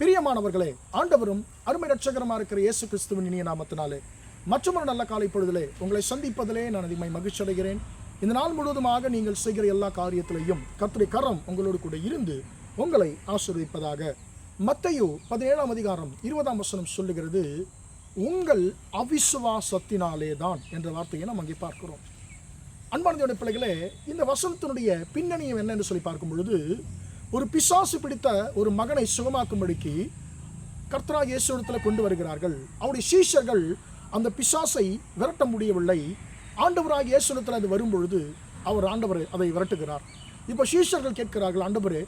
பிரியமானவர்களே ஆண்டவரும் அருமை ரட்சகரமாக இருக்கிற இயேசு கிறிஸ்துவின் இனிய நாமத்தினாலே மற்றொரு நல்ல காலை பொழுதிலே உங்களை சந்திப்பதிலே நான் அதிகமாக மகிழ்ச்சி அடைகிறேன். இந்த நாள் முழுவதுமாக நீங்கள் செய்கிற எல்லா காரியத்திலையும் கத்திரி கரம் உங்களோடு கூட இருந்து உங்களை ஆசிர்வதிப்பதாக. மத்தையோ பதினேழாம் அதிகாரம் இருபதாம் வசனம் சொல்லுகிறது உங்கள் அவிசுவாசத்தினாலே தான் என்ற வார்த்தையை நாம் அங்கே பார்க்கிறோம். அன்பானதோட பிள்ளைகளே இந்த வசனத்தினுடைய பின்னணியம் என்னன்னு சொல்லி பார்க்கும் பொழுது ஒரு பிசாசு பிடித்த ஒரு மகனை சுகமாக்கும்படிக்கு கர்த்தரா இயேசுடத்தில் கொண்டு வருகிறார்கள். அவருடைய சீஷர்கள் அந்த பிசாசை விரட்ட முடியவில்லை. ஆண்டவராக இயேசுடத்தில் அது வரும்பொழுது அவர் ஆண்டவர் அதை விரட்டுகிறார். இப்போ சீஷர்கள் கேட்கிறார்கள் ஆண்டவரே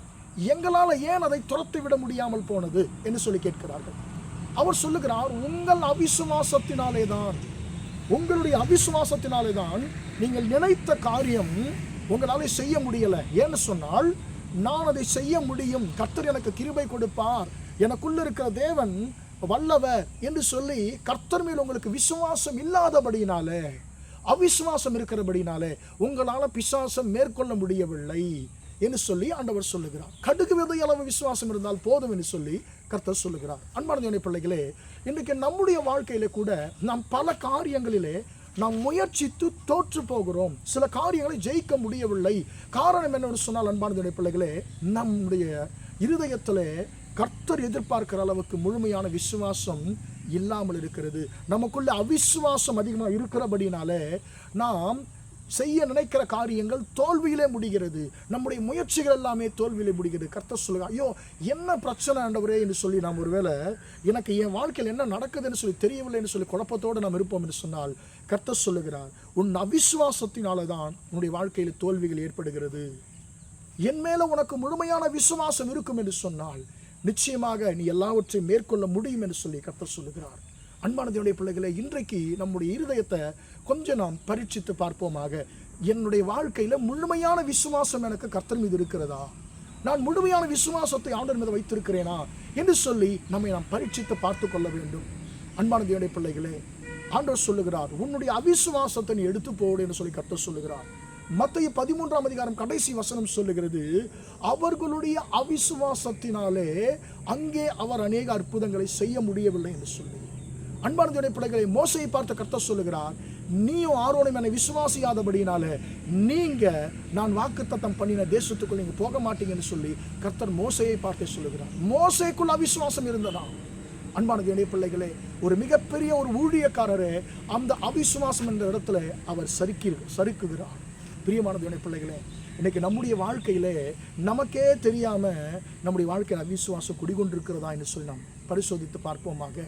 எங்களால் ஏன் அதை துரத்தி விட முடியாமல் போனது? என்று சொல்லி கேட்கிறார்கள். அவர் சொல்லுகிறார் உங்கள் அவிசுவாசத்தினாலே தான் உங்களுடைய அவிசுவாசத்தினாலே தான் நீங்கள் நினைத்த காரியம் உங்களால் செய்ய முடியலை. ஏன்னு சொன்னால் நான் அதை செய்ய முடியும். கர்த்தர் எனக்கு கிருபை கொடுப்பார். எனக்குள்ள இருக்கிற தேவன் வல்லவர் என்று சொல்லி கர்த்தர் மேல் உங்களுக்கு விசுவாசம் இல்லாதபடினாலே அவிசுவாசம் இருக்கிறபடினாலே உங்களால் பிசாசம் மேற்கொள்ள முடியவில்லை என்று சொல்லி ஆண்டவர் சொல்லுகிறார். கடுகு விதை அளவு விசுவாசம் இருந்தால் போதும் என்று சொல்லி கர்த்தர் சொல்லுகிறார். அன்பான பிள்ளைகளே இன்றைக்கு நம்முடைய வாழ்க்கையிலே கூட நாம் பல காரியங்களிலே நாம் முயற்சித்து தோற்று போகிறோம். சில காரியங்களை ஜெயிக்க முடியவில்லை. காரணம் என்னன்னு சொன்னால் அன்பார்ந்த பிள்ளைகளே நம்முடைய இருதயத்தில் கர்த்தர் எதிர்பார்க்கிற அளவுக்கு முழுமையான விசுவாசம் இல்லாமல் இருக்கிறது. நமக்குள்ள அவிசுவாசம் அதிகமாக இருக்கிறபடினாலே நாம் செய்ய நினைக்கிற காரியங்கள் தோல்வியிலே முடிகிறது. நம்முடைய முயற்சிகள் எல்லாமே தோல்வியிலே முடிகிறது. கர்த்த சொல்லுங்க ஐயோ என்ன பிரச்சனை ஆண்டவரே? என்று சொல்லி நாம் ஒருவேளை எனக்கு என் வாழ்க்கையில் என்ன நடக்குதுன்னு சொல்லி தெரியவில்லைன்னு சொல்லி குழப்பத்தோடு நாம் இருப்போம் என்று சொன்னால் கர்த்தர் சொல்லுகிறார் உன் அவிசுவாசத்தினால தான் உன்னுடைய வாழ்க்கையில் தோல்விகள் ஏற்படுகிறது. என் மேலே உனக்கு முழுமையான விசுவாசம் இருக்கும் என்று சொன்னால் நிச்சயமாக நீ எல்லாவற்றையும் மேற்கொள்ள முடியும் என்று சொல்லி கர்த்தர் சொல்லுகிறார். அன்பானதையுடைய பிள்ளைகளை இன்றைக்கு நம்முடைய இருதயத்தை கொஞ்சம் நாம் பரீட்சித்து பார்ப்போமாக. என்னுடைய வாழ்க்கையில் முழுமையான விசுவாசம் எனக்கு கர்த்தர் மீது இருக்கிறதா? நான் முழுமையான விசுவாசத்தை ஆண்டர் மீது வைத்திருக்கிறேனா? என்று சொல்லி நம்மை நாம் பரீட்சித்து பார்த்து கொள்ள வேண்டும். அன்பானதையுடைய பிள்ளைகளே ஆண்டவர் சொல்லுகிறார் உன்னுடைய அவிசுவாசத்தை நீ எடுத்து போடு என்று சொல்லி கர்த்தர் சொல்லுகிறார். மத்திய பதிமூன்றாம் அதிகாரம் கடைசி வசனம் சொல்லுகிறது அவர்களுடைய அவிசுவாசத்தினாலே அங்கே அவர் அநேக அற்புதங்களை செய்ய முடியவில்லை என்று சொல்லி. அன்பானதுடைய பிள்ளைகளை மோசையை பார்த்து கர்த்தர் சொல்லுகிறார் நீயும் ஆரோனும் என்னை விசுவாசியாதபடினால நீங்கள் நான் வாக்குத்தத்தம் பண்ணின தேசத்துக்குள் நீங்கள் போக மாட்டீங்கன்னு சொல்லி கர்த்தர் மோசையை பார்த்து சொல்லுகிறார். மோசைக்குள் அவிசுவாசம் இருந்ததா? அன்பானது பிள்ளைகளே ஒரு மிகப்பெரிய ஒரு ஊழியக்காரரே அந்த அவிசுவாசம் என்ற இடத்துல அவர் சறுக்கி சறுக்குகிறார். பிரியமானது பிள்ளைகளே இன்றைக்கி நம்முடைய வாழ்க்கையிலே நமக்கே தெரியாமல் நம்முடைய வாழ்க்கையில் அவிசுவாசம் குடிகொண்டிருக்கிறதா என்று சொல்லி நாம் பரிசோதித்து பார்ப்போமாக.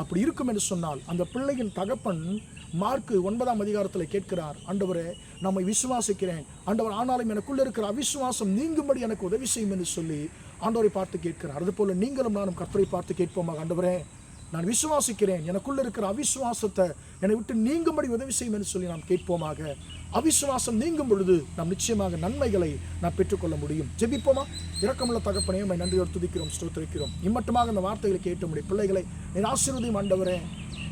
அப்படி இருக்கும் என்று சொன்னால் அந்த பிள்ளையின் தகப்பன் மார்க்கு ஒன்பதாம் அதிகாரத்தில் கேட்கிறார் ஆண்டவரே நம்மை விசுவாசிக்கிறேன். ஆண்டவர் ஆனாலும் எனக்குள்ள இருக்கிற அவிசுவாசம் நீங்கும்படி எனக்கு உதவி செய்யும் என்று சொல்லி ஆண்டவரை பார்த்து கேட்கிறார். அதுபோல நீங்களும் நானும் கர்த்தரை பார்த்து கேட்போமாக ஆண்டவரே நான் விசுவாசிக்கிறேன். எனக்குள்ள இருக்கிற அவிசுவாசத்தை என்னை விட்டு நீங்கும்படி உதவி செய்யும் என்று சொல்லி நாம் கேட்போமாக. அவிசுவாசம் நீங்கும் பொழுது நாம் நிச்சயமாக நன்மைகளை நாம் பெற்றுக்கொள்ள முடியும். ஜெபிப்போமா? இரக்கமுள்ள தகப்பனையும் நம்மை நன்றியோடு துதிக்கிறோம் ஸ்தோத்திரிக்கிறோம். இம்மட்டுமாக இந்த வார்த்தைகளை கேட்டு முடியும் பிள்ளைகளை நீர் ஆசீர்வதியும் ஆண்டவரே.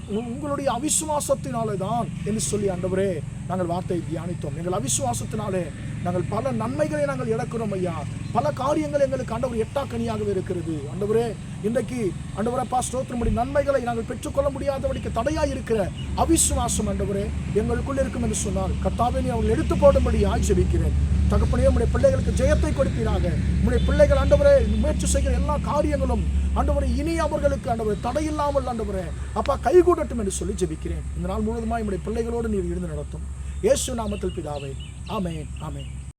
உ- உங்களுடைய அவிசுவாசத்தினாலே தான் என்று சொல்லி ஆண்டவரே நாங்கள் வார்த்தையை தியானித்தோம். எங்கள் அவிசுவாசத்தினாலே நாங்கள் பல நன்மைகளை நாங்கள் இழக்கிறோம் ஐயா. பல காரியங்கள் எங்களுக்கு ஆண்டவர் எட்டாக்கனியாகவே இருக்கிறது. ஆண்டவரே இன்றைக்கு ஆண்டவரப்பா ஸ்தோத்திரமுடி நன்மைகளை நாங்கள் பெற்றுக்கொள்ள முடியாதபடிக்கு தடையாக இருக்கிற அவிசுவாசம் ஆண்டவரே எங்களுக்குள் இருக்கும் என்று சொன்னால் கர்த்தாவே நீ அவர்கள் எடுத்து போடும்படி ஆட்சேபிக்கிறேன் தகப்பனே உடைய பிள்ளைகளுக்கு ஜெயத்தை கொடுப்பீராக உடைய பிள்ளைகள் ஆண்டவரே முயற்சி செய்கிற எல்லா காரியங்களும் ஆண்டவரை இனி அவர்களுக்கு ஆண்டவரை தடையில்லாமல் ஆண்டவரே அப்பா கைகூடட்டும் என்று சொல்லி ஜெபிக்கிறேன். இந்த நாள் முழுவதுமாய் உடைய பிள்ளைகளோடு நீர் இருந்து நடத்தும். இயேசு நாமத்தில் பிதாவே. ஆமென் ஆமென்.